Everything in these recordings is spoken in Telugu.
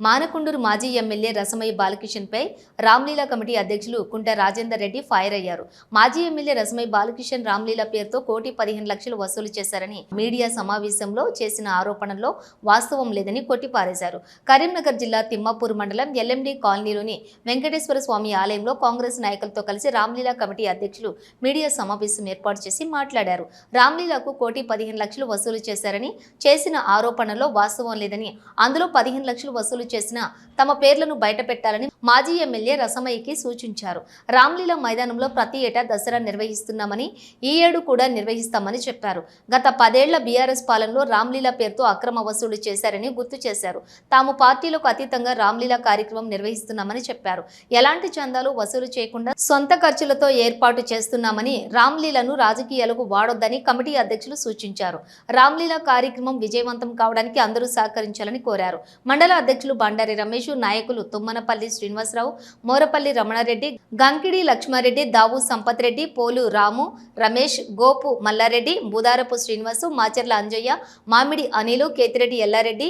మానకొండూరు మాజీ ఎమ్మెల్యే రసమయ్య బాలకిషన్పై రామ్లీలా కమిటీ అధ్యక్షులు కుంట రాజేందర్ రెడ్డి ఫైర్ అయ్యారు. మాజీ ఎమ్మెల్యే రసమయ్య బాలకిషన్ రామ్లీలా పేరుతో కోటి పదిహేను లక్షలు వసూలు చేశారని మీడియా సమావేశంలో చేసిన ఆరోపణల్లో వాస్తవం లేదని కొట్టిపారేశారు. కరీంనగర్ జిల్లా తిమ్మాపూర్ మండలం ఎల్ఎండి కాలనీలోని వెంకటేశ్వర స్వామి ఆలయంలో కాంగ్రెస్ నాయకులతో కలిసి రామ్లీలా కమిటీ అధ్యక్షులు మీడియా సమావేశం ఏర్పాటు చేసి మాట్లాడారు. రామ్లీలాకు కోటి పదిహేను లక్షలు వసూలు చేశారని చేసిన ఆరోపణలో వాస్తవం లేదని అందులో పదిహేను లక్షలు వసూలు చేసిన తమ పేర్లను బయటపెట్టాలని మాజీ ఎమ్మెల్యే రసమయ్యకి సూచించారు. రామ్లీలా మైదానంలో ప్రతి ఏటా దసరా నిర్వహిస్తున్నామని ఈ ఏడు కూడా నిర్వహిస్తామని చెప్పారు. గత పదేళ్ళ బీఆర్ఎస్ పాలనలో రామ్లీల పేరుతో అక్రమ వసూలు చేశారని గుర్తు చేశారు. తాము పార్టీలకు అతీతంగా రామ్లీలా కార్యక్రమం నిర్వహిస్తున్నామని చెప్పారు. ఎలాంటి చందాలు వసూలు చేయకుండా సొంత ఖర్చులతో ఏర్పాటు చేస్తున్నామని రామ్లీలను రాజకీయాలకు వాడొద్దని కమిటీ అధ్యక్షులు సూచించారు. రామ్లీలా కార్యక్రమం విజయవంతం కావడానికి అందరూ సహకరించాలని కోరారు. మండల అధ్యక్షులు బండారి రమేష్ నాయకులు తుమ్మనపల్లి శ్రీనివాసరావు మోరపల్లి రమణారెడ్డి గంకిడి లక్ష్మారెడ్డి దావు సంపత్ రెడ్డి పోలు రాము రమేష్ గోపు మల్లారెడ్డి బుదారపు శ్రీనివాసు మాచర్ల అంజయ్య మామిడి అనిలు కేతిరెడ్డి ఎల్లారెడ్డి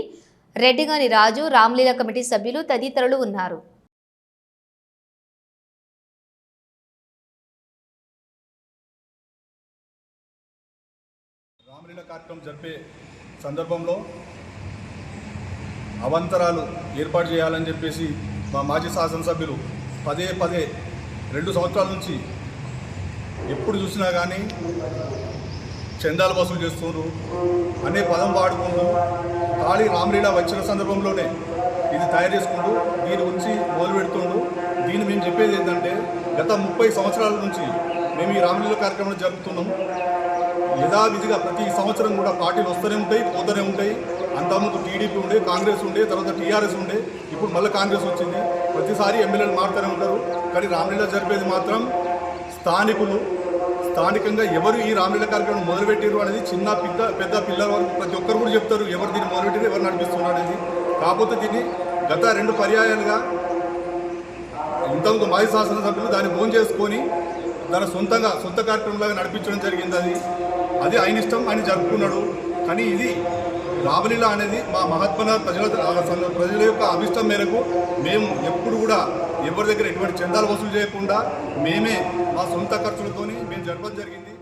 రెడ్డిగాని రాజు రామ్లీలా కమిటీ సభ్యులు తదితరులు ఉన్నారు. రామలీల కార్యక్రమం జరిపే సందర్భంలో అవంతరాలు ఏర్పాటు చేయాలని చెప్పేసి మా మాజీ శాసనసభ్యులు పదే పదే రెండు సంవత్సరాల నుంచి ఎప్పుడు చూసినా కానీ చందాలు వసూలు చేస్తున్నారు అనే పదం వాడుకుంటూ ఖాళీ రామలీల వచ్చిన సందర్భంలోనే ఇది తయారు చేసుకుంటూ దీని గురించి మొదలు పెడుతుండు దీన్ని మేము చెప్పేది ఏంటంటే గత ముప్పై సంవత్సరాల నుంచి మేము ఈ రామలీల కార్యక్రమం జరుపుతున్నాం. యథావిధిగా ప్రతి సంవత్సరం కూడా పార్టీలు వస్తూనే ఉంటాయి పోతూనే ఉంటాయి. అంతకుముందు టీడీపీ ఉండే కాంగ్రెస్ ఉండే తర్వాత టీఆర్ఎస్ ఉండే ఇప్పుడు మళ్ళీ కాంగ్రెస్ వచ్చింది. ప్రతిసారి ఎమ్మెల్యేలు మారుతూనే ఉంటారు. కానీ రామలీల జరిపేది మాత్రం స్థానికులు స్థానికంగా ఎవరు ఈ రామలీల కార్యక్రమం మొదలుపెట్టారు అనేది చిన్న పెద్ద పెద్ద పిల్లల వరకు ప్రతి ఒక్కరు కూడా చెప్తారు. ఎవరు దీన్ని మొదలుపెట్టారు ఎవరు నడిపిస్తున్నారు అనేది. కాకపోతే దీన్ని గత రెండు పర్యాయాలుగా ఇంతకు మాజీ శాసనసభ్యులు దాన్ని ఫోన్ చేసుకొని తన సొంతంగా సొంత కార్యక్రమంలాగా నడిపించడం జరిగింది అది. అది ఆయన ఇష్టం ఆయన జరుపుకున్నాడు. కానీ ఇది రామలీల అనేది మా మహాత్మన ప్రజల ప్రజల యొక్క అభిష్టం మేరకు మేము ఎప్పుడు కూడా ఎవరి దగ్గర ఎటువంటి చందాలు వసూలు చేయకుండా మేమే మా సొంత ఖర్చులతోని మేము జరపడం జరిగింది.